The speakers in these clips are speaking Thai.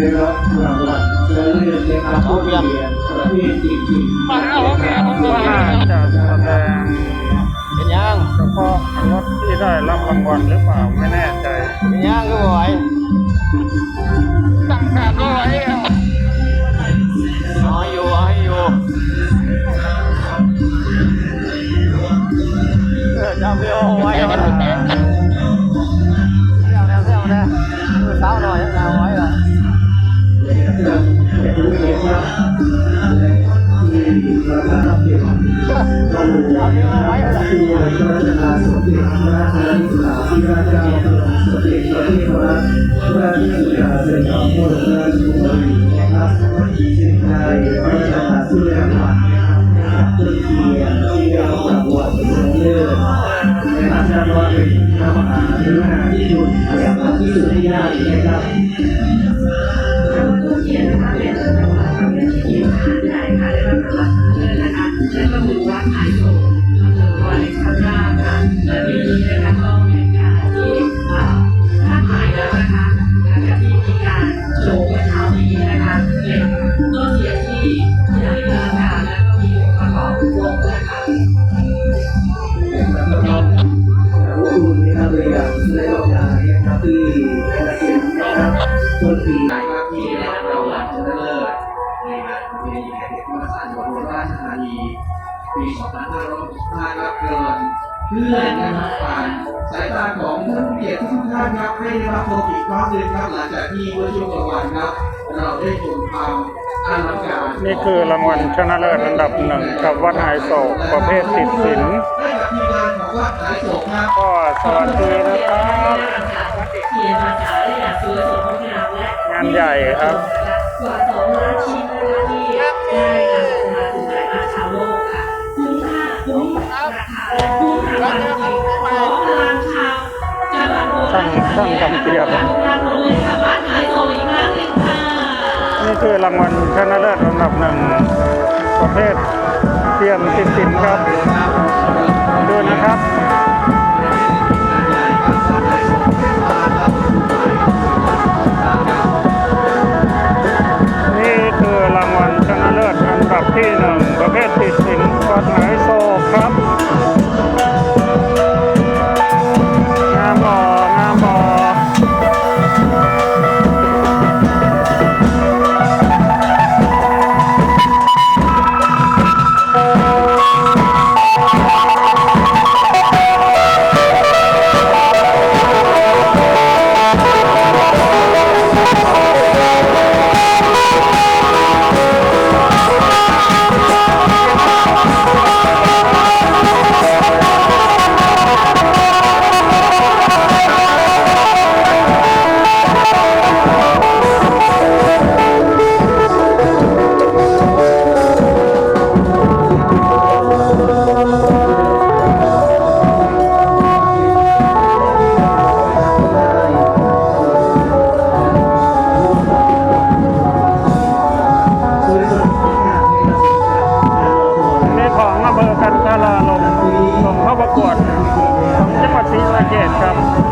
เลิศนะครับผู้เรียนประเภทจริงๆ มาเอาของแกของตัว น่าจะแสดง เป็นยัง เฉพาะรถที่ได้รับรางวัลหรือเปล่าไม่แน่ใจ เป็นยังก็บ่อย ตั้งการก็ไว้เอา เอาให้อยู่เอาให้อยู่เออจำไม่เอาไว้เอาไว้เซลนะเซลนะมือสาวหน่อยเอาไว้ละ ผู้เรียนครับที่รับรับเกียรติเราหลวงนะครับที่พระราชทานสมเด็จพระราชนิสาธิราชเจ้าพระองค์สมเด็จพระเทพรัตนราชสุดาสยามบรมราชกุมารีนะครับซึ่งได้พระราชทานผู้ได้รางวัลนะครับต้นเทียนที่ได้รับรางวัลชนะเลิศนะครับทราบว่ ที่สุดนะครับที่สุดที่ยากนะครับ ต้นเทียที่ใหญ่มากค่ะและก็มีองค์ประกอบวงนะคะผู้คุณนะครับเลยอยากได้บอกลานะครับที่ได้รับเกียรตินะครับต้นปีนครับที่ได้รับรางวัลชนะเลิศในงานประเพณีแห่งเด็กมศาสตร์จังหวัดอุบลราชธานีปี2565ครับเกิน เพื่อนนะครับผ่านสายตาของท่านผู้เกียรติทุกท่านครับให้ได้รับชมอีกครั้งหนึ่งครับหลังจากที่เมื่อช่วงกลางวันครับ เราได้ชมความอลังการนี่คือรางวัลชนะเลิศอันดับหนึ่งกับวัดไฮโศกประเภทติดศิลป์ให้กับทีมงานของวัดหายโศกครับก็สวัสดีนะครับเขียนภาษาได้อย่างสวยสดงดงามและงานใหญ่ครับกว่าสองล้านชิ้นนะคะที่ มราคาและคุ้มรางวัลจริงๆของพลังชาวจังหวัดอุบลราชธานีช่งจำเปียกขอบคุณค่ะขอบคุณค่ะบ้านขายโซอีกครั้งหนึ่งค่ะนี่คือรางวัลชนะเลิศอันดับหนึ่งประเภทเทียมติดสินครับ ดูนะครับ ศ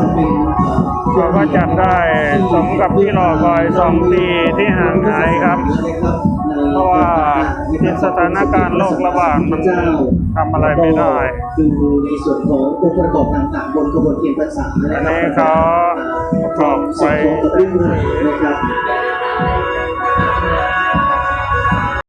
ช่ครับก็จะเป็นเอ่อเราก็จัดได้สมกับที่รอคอยสองปีที่ห่างหายครับ เพราะว่าในสถานการณ์โรคระบาดมันทำอะไรไม่ได้ดูในส่วนขององค์ประกอบต่างๆบนกระบวนการภาษานะอันครับนี้เขาประกอบไว้ส่วนขอบเรื่องราวนะครับ